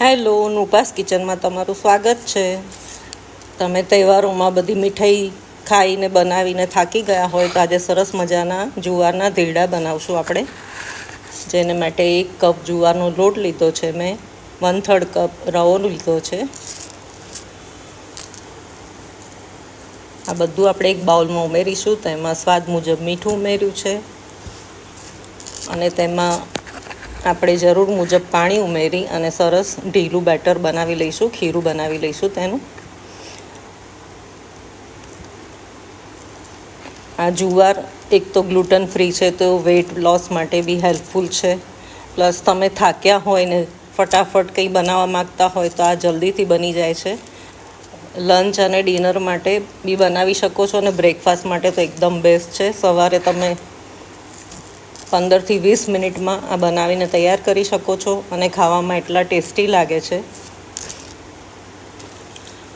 Hello નુપાસ કિચનમાં તમારું સ્વાગત છે. તમે તહેવારોમાં બધી મીઠાઈ ખાઈને બનાવીને થાકી ગયા હોય તો આજે સરસ મજાના જુવારના ધીરડા બનાવશું આપણે, જેને માટે એક કપ જુવારનો લોટ લીધો છે મેં વન થર્ડ કપ રવો લીધો છે. આ બધું આપણે એક બાઉલમાં ઉમેરીશું તેમાં સ્વાદ મુજબ મીઠું ઉમેર્યું છે. અને તેમાં આપણે જરૂર મુજબ પાણી ઉમેરી અને સરસ ઢીલું બેટર બનાવી લઈશું, ખીરું બનાવી લઈશું તેનું. આ જુવાર એક તો ગ્લુટન ફ્રી છે, તો વેટ લોસ માટે બી હેલ્પફુલ છે. પ્લસ તમે થાક્યા હોય ને ફટાફટ કંઈ બનાવવા માગતા હોય તો આ જલ્દીથી બની જાય છે. લંચ અને ડિનર માટે બી બનાવી શકો છો અને બ્રેકફાસ્ટ માટે તો એકદમ બેસ્ટ છે. સવારે તમે પંદરથી વીસ મિનિટમાં આ બનાવીને તૈયાર કરી શકો છો અને ખાવામાં એટલા ટેસ્ટી લાગે છે.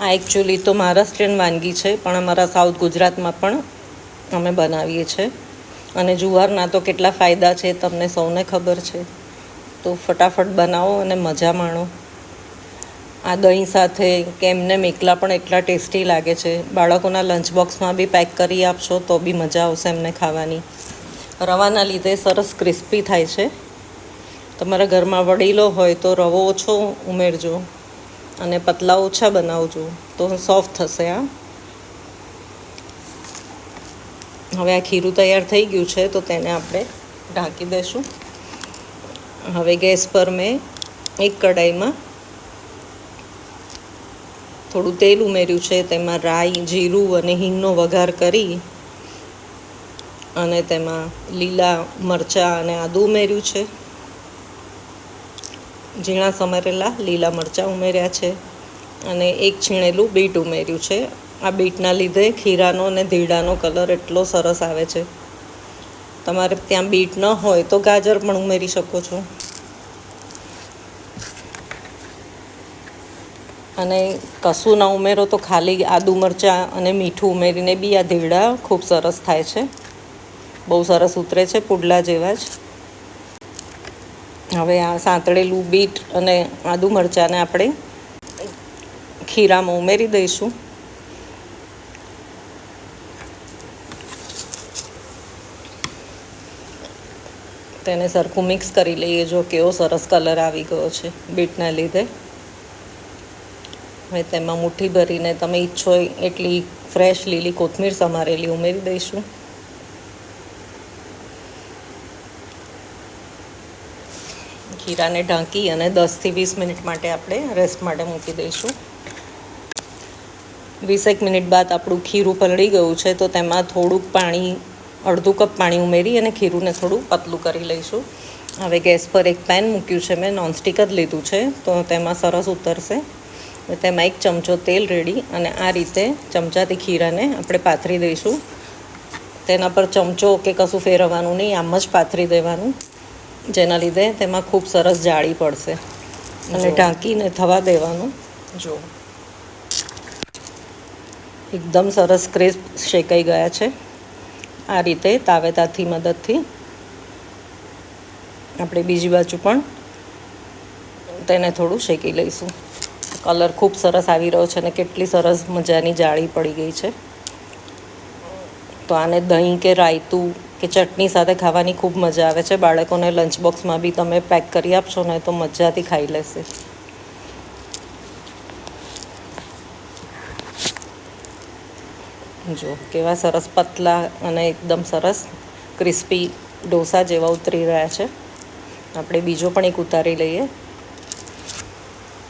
આ એકચ્યુઅલી તો મહારાષ્ટ્રીયન વાનગી છે, પણ અમારા સાઉથ ગુજરાતમાં પણ અમે બનાવીએ છીએ અને જુવારના તો કેટલા ફાયદા છે, તમને સૌને ખબર છે. તો ફટાફટ બનાવો અને મજા માણો. આ દહીં સાથે કે એમને મેકલા પણ એટલા ટેસ્ટી લાગે છે. બાળકોના લંચ બોક્સમાં બી પેક કરી આપશો તો બી મજા આવશે એમને ખાવાની. રવાના લીધે સરસ ક્રિસ્પી થાય છે. તમારા ઘરમાં વડીલો હોય તો રવો ઓછો ઉમેરજો અને પતલા ઓછા બનાવજો. તો સોફ્ટ થશે આ હવે આ ખીરું તૈયાર થઈ ગયું છે, તો તેને આપણે ઢાંકી દઈશું. હવે ગેસ પર મેં એક કઢાઈમાં થોડું તેલ ઉમેર્યું છે, તેમાં રાઈ, જીરું અને હિંગનો વઘાર કરી અને તેમાં લીલા મરચાં અને આદું ઉમેર્યું છે. ઝીણા સમારેલા લીલા મરચાં ઉમેર્યા છે અને એક છીણેલું બીટ ઉમેર્યું છે. આ બીટના લીધે ખીરાનો અને ધીડાનો કલર એટલો સરસ આવે છે. તમારે ત્યાં બીટ ન હોય તો ગાજર પણ ઉમેરી શકો છો. અને કશું ના ઉમેરો તો ખાલી આદુ મરચાં અને મીઠું ઉમેરીને બી આ ધીડા ખૂબ સરસ થાય છે. બહુ સરસ ઉતરે છે, પુડલા જેવા જ. હવે આ સાંતળેલું બીટ અને આદુ મરચાંને આપણે ખીરામાં ઉમેરી દઈશું. તેને સરખું મિક્સ કરી લઈએ, જો કેવો સરસ કલર આવી ગયો છે બીટના લીધે. હવે તેમાં મુઠ્ઠી ભરીને તમે ઈચ્છો એટલી ફ્રેશ લીલી કોથમીર સમારેલી ઉમેરી દઈશું. ખીરાને ઢાંકી અને દસથી વીસ મિનિટ માટે આપણે રેસ્ટ માટે મૂકી દઈશું. વીસેક મિનિટ બાદ આપણું ખીરું પલળી ગયું છે તો તેમાં થોડુંક પાણી, અડધું કપ પાણી ઉમેરી અને ખીરુંને થોડું પતલું કરી લઈશું. હવે ગેસ પર એક પેન મૂક્યું છે, મેં નોનસ્ટિક જ લીધું છે, તો તેમાં સરસ ઉતરશે. તેમાં એક ચમચો તેલ રેડી અને આ રીતે ચમચાથી ખીરાને આપણે પાથરી દઈશું. તેના પર ચમચો કે કશું ફેરવવાનું નહીં, આમ જ પાથરી દેવાનું. જેના લીધે તેમાં ખૂબ સરસ જાળી પડશે અને ઢાંકીને થવા દેવાનું. જો. એકદમ સરસ ક્રિસ્પ શેકાઈ ગયા છે. આ રીતે તાવેતાથી મદદથી. આપણે બીજી બાજુ પણ તેને થોડું શેકી લઈશું. કલર ખૂબ સરસ આવી રહ્યો છે અને કેટલી સરસ મજાની જાળી પડી ગઈ છે. તો આને દહીં કે રાયતું કે ચટણી સાથે ખાવાની ખૂબ મજા આવે છે. બાળકોને લંચ બોક્સમાં બી તમે પેક કરી આપશો ને તો મજાથી ખાઈ લેશે. જો, કેવા સરસ પતલા અને એકદમ સરસ ક્રિસ્પી ઢોસા જેવા ઉતરી રહ્યા છે. આપણે બીજો પણ એક ઉતારી લઈએ.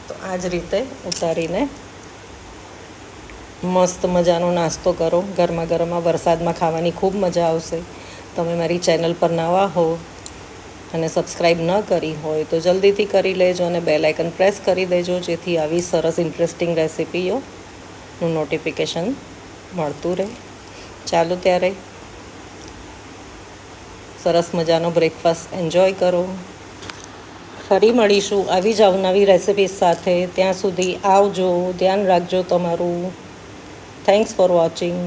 તો આ જ રીતે ઉતારીને મસ્ત મજાનો નાસ્તો કરો. ગરમા ગરમા વરસાદમાં ખાવાની ખૂબ મજા આવશે. તમે મારી ચેનલ પર નવા હો અને સબસ્ક્રાઈબ ન કરી હોય તો જલ્દીથી કરી લેજો અને બેલ આઇકન પ્રેસ કરી દેજો, જેથી આવી સરસ ઇન્ટરેસ્ટિંગ રેસિપીઓનું નોટિફિકેશન મળતું રહે. ચાલો ત્યારે સરસ મજાનો બ્રેકફાસ્ટ એન્જોય કરો. ફરી મળીશું આવી જ અવનવી રેસિપીઝ સાથે. ત્યાં સુધી આવજો, ધ્યાન રાખજો તમારું. Thanks for watching